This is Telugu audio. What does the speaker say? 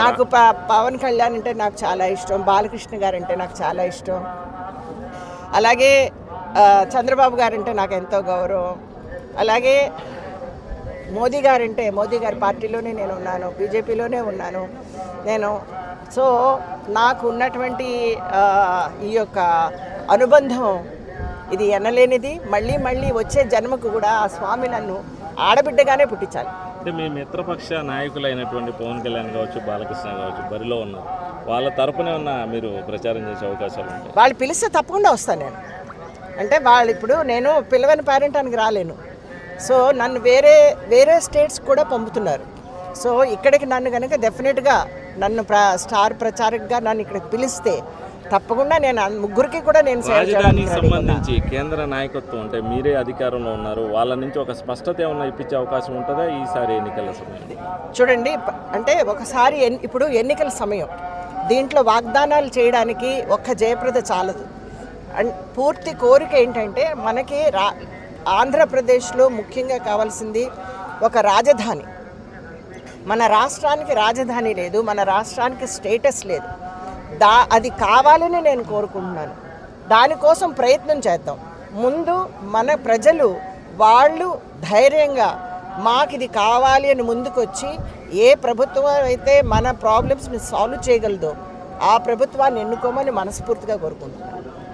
నాకు ప పవన్ కళ్యాణ్ అంటే నాకు చాలా ఇష్టం బాలకృష్ణ గారు అంటే నాకు చాలా ఇష్టం. అలాగే చంద్రబాబు గారు అంటే నాకు ఎంతో గౌరవం. అలాగే మోదీ గారు అంటే మోదీ గారి పార్టీలోనే నేను ఉన్నాను బీజేపీలోనే ఉన్నాను. నేను సో నాకు ఉన్నటువంటి ఈ యొక్క అనుబంధం ఇది ఎనలేనిది. మళ్ళీ మళ్ళీ వచ్చే జన్మకు కూడా ఆ స్వామి నన్ను ఆడబిడ్డగానే పుట్టించాలి. అంటే మీ మిత్రపక్ష నాయకులైనటువంటి పవన్ కళ్యాణ్ కావచ్చు బాలకృష్ణ కావచ్చు బరిలో ఉన్నారు వాళ్ళ తరపునే ఉన్న మీరు ప్రచారం చేసే అవకాశాలు ఉంటాయి. వాళ్ళు పిలిస్తే తప్పకుండా వస్తాను నేను. అంటే వాళ్ళు ఇప్పుడు నేను పిలవని పేరెంటానికి రాలేను. సో నన్ను వేరే వేరే స్టేట్స్ కూడా పంపుతున్నారు. సో ఇక్కడికి నన్ను కనుక డెఫినెట్గా నన్ను ప్ర స్టార్ ప్రచారకగా నన్ను ఇక్కడికి పిలిస్తే తప్పకుండా నేను ముగ్గురికి కూడా నేను రాజధానికి. సంబంధించి కేంద్ర నాయకత్వం అంటే మీరే అధికారంలో ఉన్నారు. వాళ్ళ నుంచి ఒక స్పష్టత ఏమన్నా ఇప్పించే అవకాశం ఉంటుందా ఈసారి ఎన్నికల సమయంలో? చూడండి అంటే ఒకసారి ఇప్పుడు ఎన్నికల సమయం. దీంట్లో వాగ్దానాలు చేయడానికి ఒక్క జయప్రద చాలదు. అండ్ పూర్తి కోరిక ఏంటంటే మనకి రా ఆంధ్రప్రదేశ్లో ముఖ్యంగా కావాల్సింది ఒక రాజధాని. మన రాష్ట్రానికి రాజధాని లేదు మన రాష్ట్రానికి స్టేటస్ లేదు. దా అది కావాలని నేను కోరుకుంటున్నాను. దానికోసం ప్రయత్నం చేద్దాం. ముందు మన ప్రజలు వాళ్ళు ధైర్యంగా మాకు ఇది కావాలి అని ముందుకొచ్చి ఏ ప్రభుత్వం అయితే మన ప్రాబ్లమ్స్ని సాల్వ్ చేయగలదో ఆ ప్రభుత్వాన్ని ఎన్నుకోమని మనస్ఫూర్తిగా కోరుకుంటున్నాను.